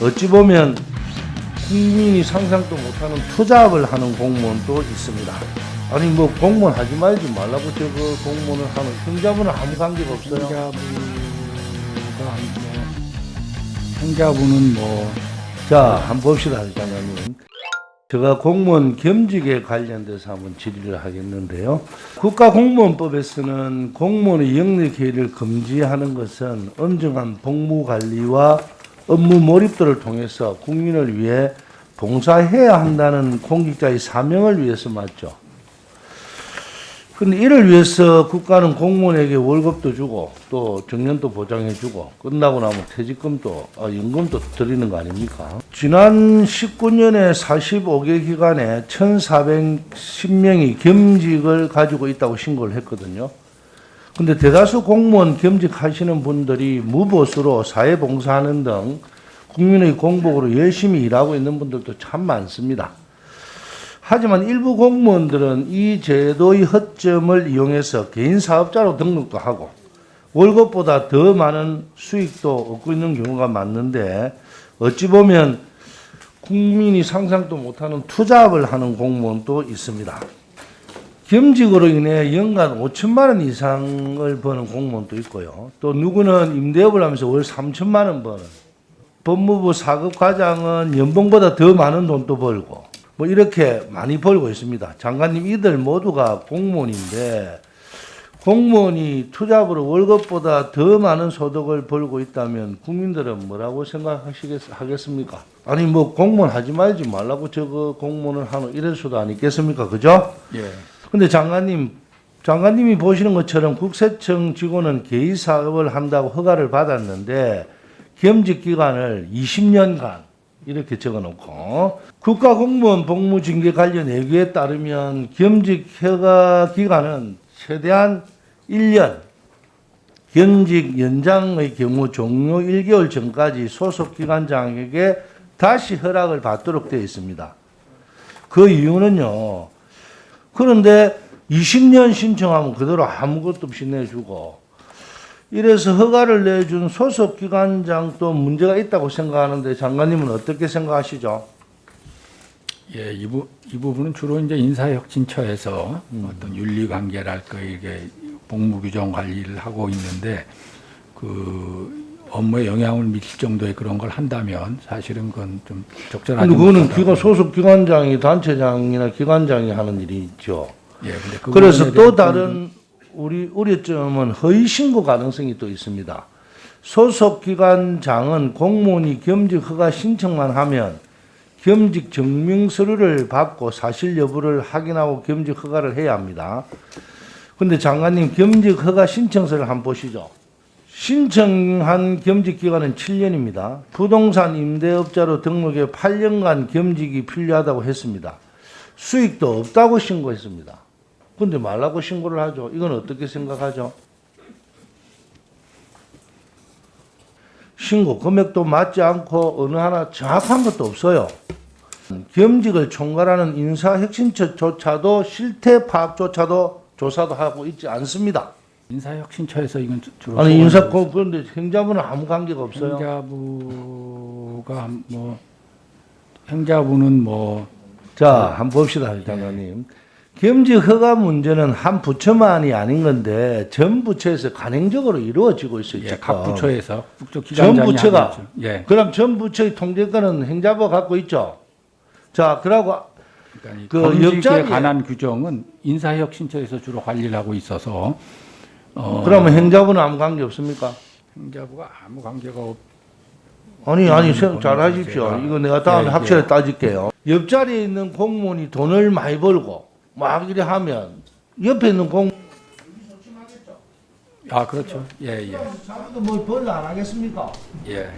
어찌 보면 국민이 상상도 못하는 투잡을 하는 공무원도 있습니다. 아니 뭐 공무원 하지 말지 말라고 저거 공무원을 하는 행자부는 아무 관계가 없어요. 행자부가 뭐 행자부는 뭐 자, 한번 봅시다, 장관님. 제가 공무원 겸직에 관련돼서 한번 질의를 하겠는데요. 국가공무원법에서는 공무원의 영리 개의를 금지하는 것은 엄정한 복무 관리와 업무 몰입도를 통해서 국민을 위해 봉사해야 한다는 공직자의 사명을 위해서 맞죠. 근데 이를 위해서 국가는 공무원에게 월급도 주고 또 정년도 보장해 주고 끝나고 나면 퇴직금도 아, 연금도 드리는 거 아닙니까? 지난 19년에 45개 기관에 1,410명이 겸직을 가지고 있다고 신고를 했거든요. 근데 대다수 공무원 겸직하시는 분들이 무보수로 사회봉사하는 등 국민의 공복으로 열심히 일하고 있는 분들도 참 많습니다. 하지만 일부 공무원들은 이 제도의 허점을 이용해서 개인 사업자로 등록도 하고 월급보다 더 많은 수익도 얻고 있는 경우가 많는데 어찌 보면 국민이 상상도 못하는 투잡을 하는 공무원도 있습니다. 겸직으로 인해 연간 5천만 원 이상을 버는 공무원도 있고요. 또 누구는 임대업을 하면서 월 3천만 원 버는 법무부 사급 과장은 연봉보다 더 많은 돈도 벌고 뭐 이렇게 많이 벌고 있습니다. 장관님 이들 모두가 공무원인데 공무원이 투잡으로 월급보다 더 많은 소득을 벌고 있다면 국민들은 뭐라고 생각하시겠습니까? 아니 뭐 공무원 하지 말지 말라고 저거 공무원을 하는 이럴 수도 아니겠습니까? 그죠? 예. 근데 장관님, 장관님이 보시는 것처럼 국세청 직원은 개인 사업을 한다고 허가를 받았는데 겸직 기간을 20년간 이렇게 적어놓고 국가공무원 복무징계 관련 예규에 따르면 겸직 허가 기간은 최대한 1년, 겸직 연장의 경우 종료 1개월 전까지 소속 기관장에게 다시 허락을 받도록 되어 있습니다. 그 이유는요. 그런데 20년 신청하면 그대로 아무것도 없이 내주고 이래서 허가를 내준 소속 기관장도 문제가 있다고 생각하는데 장관님은 어떻게 생각하시죠? 예, 이, 부, 이 부분은 주로 이제 인사혁신처에서 어떤 윤리관계랄까 이게 복무규정 관리를 하고 있는데 그 업무에 영향을 미칠 정도의 그런 걸 한다면 사실은 그건 좀 적절하지 근데 그거는. 기관 소속 기관장이 단체장이나 기관장이 하는 일이 있죠. 예, 근데 그 그래서 또 다른 우리 우려점은 허위 신고 가능성이 또 있습니다. 소속 기관장은 공무원이 겸직 허가 신청만 하면 겸직 증명 서류를 받고 사실 여부를 확인하고 겸직 허가를 해야 합니다. 근데 장관님 겸직 허가 신청서를 한번 보시죠. 신청한 겸직 기간은 7년입니다. 부동산 임대업자로 등록해 8년간 겸직이 필요하다고 했습니다. 수익도 없다고 신고했습니다. 근데 말라고 신고를 하죠. 이건 어떻게 생각하죠? 신고 금액도 맞지 않고 어느 하나 정확한 것도 없어요. 겸직을 총괄하는 인사 혁신처조차도 실태 파악조차도 조사도 하고 있지 않습니다. 인사혁신처에서 이건 주- 주로 아니 소관이 인사 그- 그런데 행자부는 아무 관계가 없어요. 행자부가 뭐 행자부는 뭐 자, 한번 봅시다, 장관님. 겸직 허가 문제는 한 부처만이 아닌 건데 전 부처에서 간행적으로 이루어지고 있어요. 예, 지금. 각 부처에서 국조 전 기관장이 부처가 하고 있죠. 예. 그럼 전 부처의 통제권은 행자부가 갖고 있죠. 자, 그러고 그러니까 이 그 검직에 관한 규정은 인사혁신처에서 주로 관리를 하고 있어서 어, 그러면 행자부는 아무 관계 없습니까? 행자부가 아무 관계가 없. 아니 아니 음, 생- 잘 하십시오. 이거 내가 다음에 예, 확실히 예. 따질게요. 옆자리에 있는 공무원이 돈을 많이 벌고 막 이래 하면 옆에 있는 공 아 그렇죠. 예 예. 자기도 뭐 벌려 안 하겠습니까? 예.